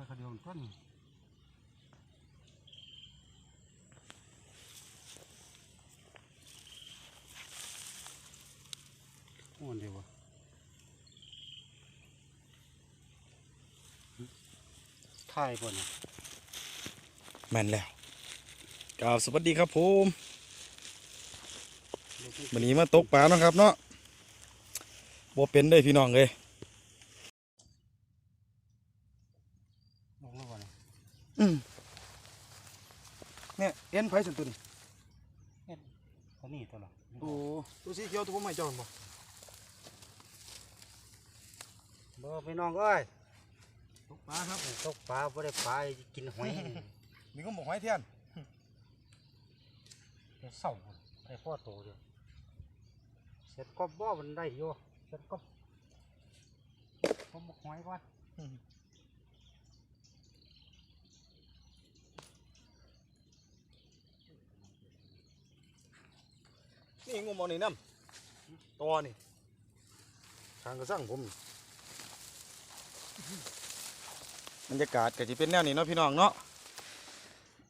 ไปกระเดียวต้นโอ้เดียววะถ่ายก่อนนะแม่นแล้วกราบสวัสดีครับผมวันนี้มาตกปลาเนาะครับเนาะบ่เป็นได้อพี่น้องเลย ลงแล้วก่อนนะ อืมเนี่ยเอ็นไผสันตัวนี้ตัวนี้ตัวละโอ้ตัวสีเขียวตัวผมไม่เจ้าบ่บ่พี่น้องเอ้ยตกปลาครับตกปลาบ่ได้ปลากินหอยมีก็บอกหอยเทียนเดี๋ยวเศร้าพุ่นได้พ่อโตเดียวเสร็จก็บ่มันได้อยู่เสร็จก็ผมบอกหอยก่อน นี่งูมอนี่น้ำตัวนี่ทางกระสั่งผมนี่บรรยากาศก็จะเป็นแนวนี้เนาะพี่น้องเนาะ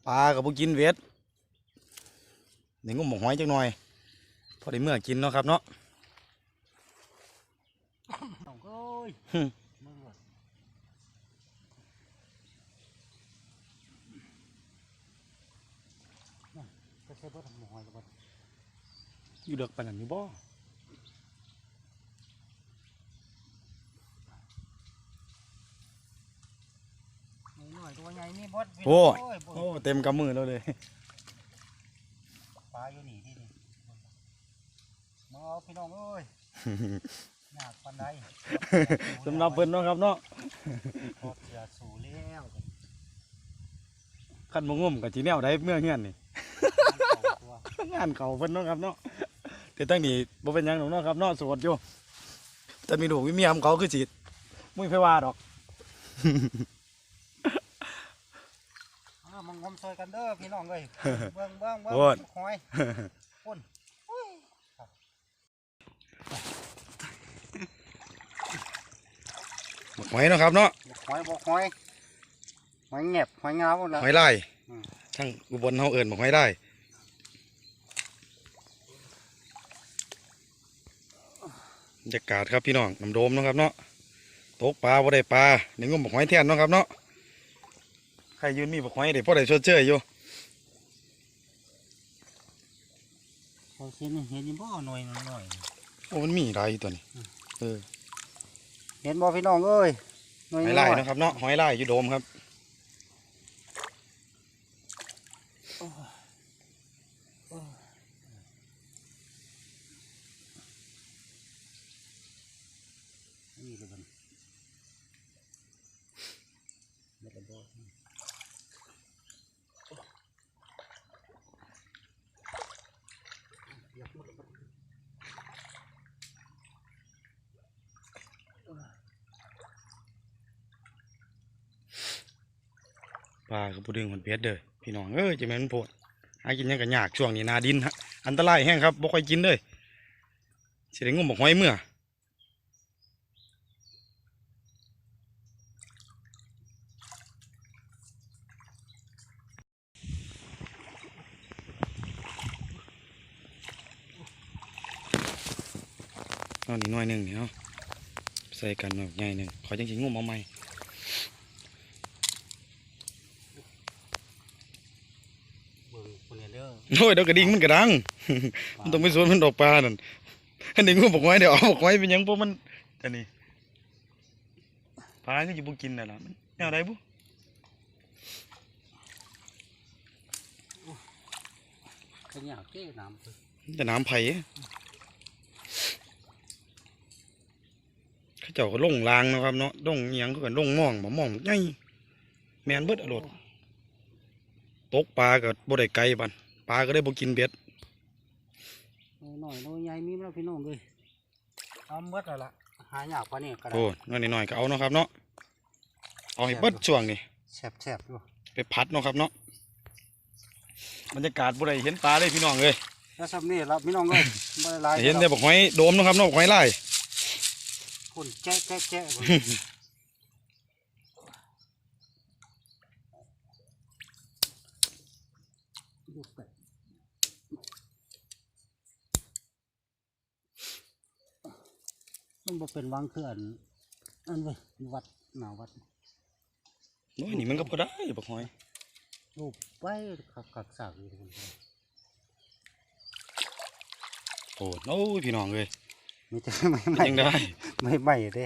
ปลากับพวกกินเวทนี่งูหมกหอยจังหน่อย พอได้เมื่อกินเนาะครับเนาะน้องเอ้ยหึมึงว่ะนั่นก็ใช้เบิดหมอยกับมัน อยู่เด็กปานนั้นอยู่บ่หน่อยตัวใหญ่นี่บดโอ้ยโอ้ยบดโอ้เต็มกำมือแล้วเลย ปลาอยู่นี่ที่นี่มาเอาพี่น้องเอ้ยหนักปันใดสำหรับเพิ่นเนาะครับเนาะพบเสือสูแล้วคันบ่งมกับจีแนวได้เมื่อเฮือนนี่ตัวงานเขาเพิ่นเนาะครับเนาะ แต่ตั้งนี้บ่เป็นหยังหรอกเนาะครับเนาะโสดอยู่แต่มีลูกมีเมียของเขาคือสิมุ้ยไผว่าดอกเอามางมซอยกันเด้อพี่น้องเอ้ย เบิ่งเบิ่งเบิ่งโอ้ย หอยปุ่นบักหอยเนาะครับเนาะหอยบอกหอยหอยเงียบหอยงาหมดแล้วหอยลายอืม ทั้งอุบลเฮาเอิ้นบักหอยลาย บรรยากาศครับพี่น้องน้ำโดมเนาะครับเนาะตกปลาบ่ได้ปลาในงมบักหอยแทนเนาะครับเนาะใครยืนมีบักหอยได้พอได้ชดเชยอยู่เขาเห็นเห็นอยังบ่หน่อยหน่อยโอ้มันมีหลายอยู่ตัวนี้เออเห็นบ่พี่น้องเอ้ยหน่หอยอยลายเนาะครับเนาะหอยลายอยู่โดมครับ นี่เลยมันเม็ดละบ่เดี๋ยวมันก็บ่ ปลากับปูดึงมันเพียดเด้อพี่น้องเอ้ยจะแม่นมันโพดหากินยังกันยากช่วงนี้นาดินฮะอันตรายแห้งครับบ่ค่อยกินเลยสิได้งมบักหอยเมื่อเอานี่หน่อยหนึ่งนี่เนาะใส่กันหน่อยใหญ่หนึ่งขอจังสิงมเอาใหม่ เบิ่ง คนเนี่ยเด้อโอ้ยเดี๋ยวกระดิ่งมันกระดัง มันต้องไปสวนมันดอกปลานั่นอันนี้งูบอกไว้เดี๋ยวเอาบอกไว้เป็นหยังพวกมันอันนี้ปลาก็อยู่บุกินน่ะล่ะมันแนวใดบุเป็นอย่างเก้น้ำเพิ่นมันจะน้ำไผ่เขาเจ้าก็ลงรางเนาะครับเนาะลงเอียงเขาก็ลงหม่องบ่หม่องใหญ่แม่นเบิดอรด ตกปลาก็บ่ได้ไกลปันปลาก็ได้บ่กินเบ็ดหน่อยหน่อยใหญ่มีมาแล้วพี่น้องเลยเอาเมื่อแล้วล่ะหายากกว่านี่ก็ได้โอ้น้อยหน่อยๆก็เอาเนาะครับเนาะเอาให้เบิดช่วงนี้แซ่บแซ่บๆอยู่ไปพัดเนาะครับเนาะบรรยากาศบ่ได้เห็นปลาเลยพี่น้องเลยแล้วซับนี่ละพี่น้องเลยบ่ได้หลายเห็นแต่บอกหอยโดมเนาะครับเนาะบอกหอยลายคนแจ๊ะแจ๊ะแจ๊ะ มันบ่เป็นวังคืออันอันเว้ยวัดหนาวัดโอ้ยนี่มันก็พอได้บักหอยรูปไปขักขักสากอยู่ทุกคนโอ้โอ้ยพี่น้องเอ้ยมีแต่ไม่เป็นไม่จังได้ไม่ไม่เด้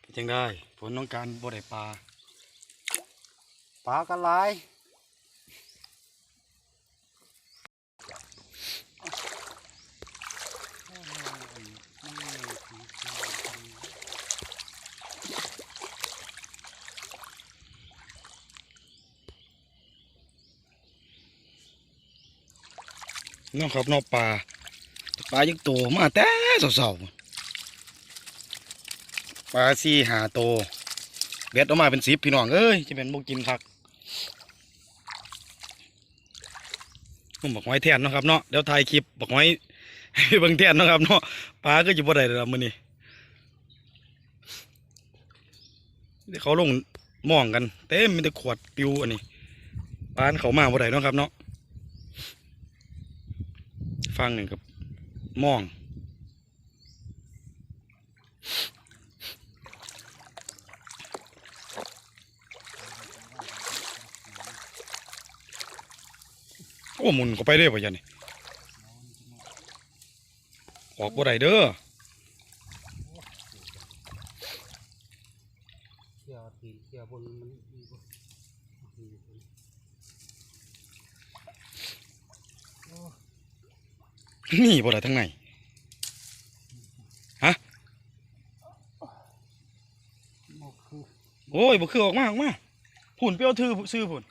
เป็นจังได้ผลต้องการบ่ได้ปลาปลากระลา น้องครับเนอกปลาปลายังโตมาแต่สาวๆปลาสี่หาโตเบ็ดออกมาเป็นสิบพี่น้องเอ้ยจะเป็นบ่กินคักผมบอกไว้แทนนะครับเนาะเดี๋ยวถ่ายคลิปบอกไว้ให้เบิ่งแทนนะครับเนาะปลาก็อยู่บ่ได้แล้วมื้อนี้เดี๋ยวเขาลงมองกัน เต็มมีแต่ขวดปิวอันนี้ปลาเขามาบ่ได้นะครับเนาะ ฟังหนึ่งกับมอง โอ้หมุนก็ไปเรื่ะยันนี่ออกบ่ได้เด้อ เกี่ยวตีนเกี่ยวบนมันมีบ่มีบ่โอ้ นี่บ่ได้ทั้งไหนบ่คือโอ้ยบ่คือออกมาออกมาผุ่นเปรี้ยวทื่อซื้อผุ่น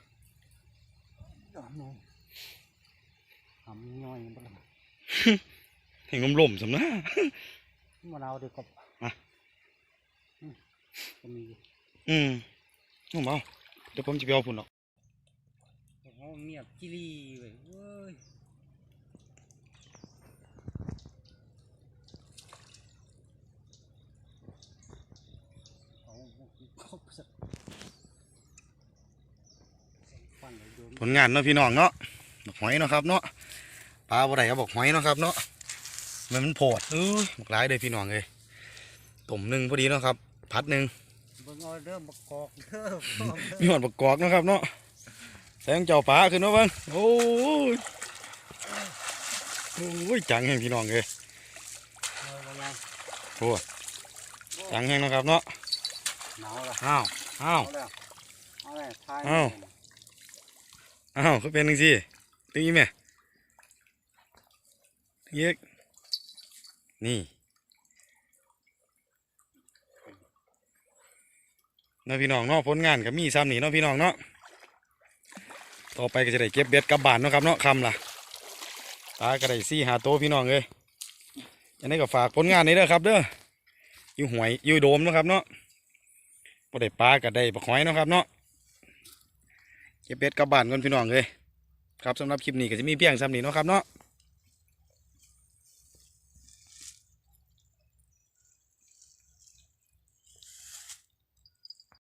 ดอกน้อยทำย่อยบ่ล่ะเห็นลมๆสำนะมะนาวเดียวกับอะอืมก็มีอยู่อืมเอามาเอาเดี๋ยวผมจะไปเอาผุ่นหรอกโอ้โหเงียบจิลีเว้ยเว้ยเอาเข้าไปสักฟันเลยโยน ผลงานเนาะพี่น้องเนาะบอกหอยเนาะครับเนาะปลาบ่ได้ก็บอกหอยเนาะครับเนาะมันมันโผดเอ้ยบอกหลายเลยพี่น้องเลยต้มหนึ่งพอดีเนาะครับ พัดหนึ่งเบิ่งเอาเด้อบักกอกเด้อมีหอดประกอบนะครับเนาะแสงเจ้าป่าขึ้นมาเบ้างโอ้ยโอ้ยจังแห่งพี่น้องเลยเอาบ่ยังโอ้จังแห่งนะครับเนาะหนาวละอ้าวอ้าวเอาแล้วเอาแล้วทายเอ้าวก็เป็นจังซี่ตึงอีแม่ตึงอีกนี่เนาะพี่น้องเนาะผลงานก็มีซ้ำนี่เนาะพี่น้องเนาะต่อไปก็จะได้เก็บเบ็ดกับบานเนาะครับเนาะคำล่ะตาก็ได้ซี่หาโตพี่น้องเลยอันนี้ก็ฝากผลงานนี้เด้อครับเด้ออยู่หวยอยู่โดมเนาะครับเนาะบ่ได้ปลาก็ได้บักหอยเนาะครับเนาะ เก็บเบ็ดกลับบ้านก่อนพี่น้องเลยครับสำหรับคลิปนี้ก็จะมีเพียงซ้ำนี้เนาะครับเนาะ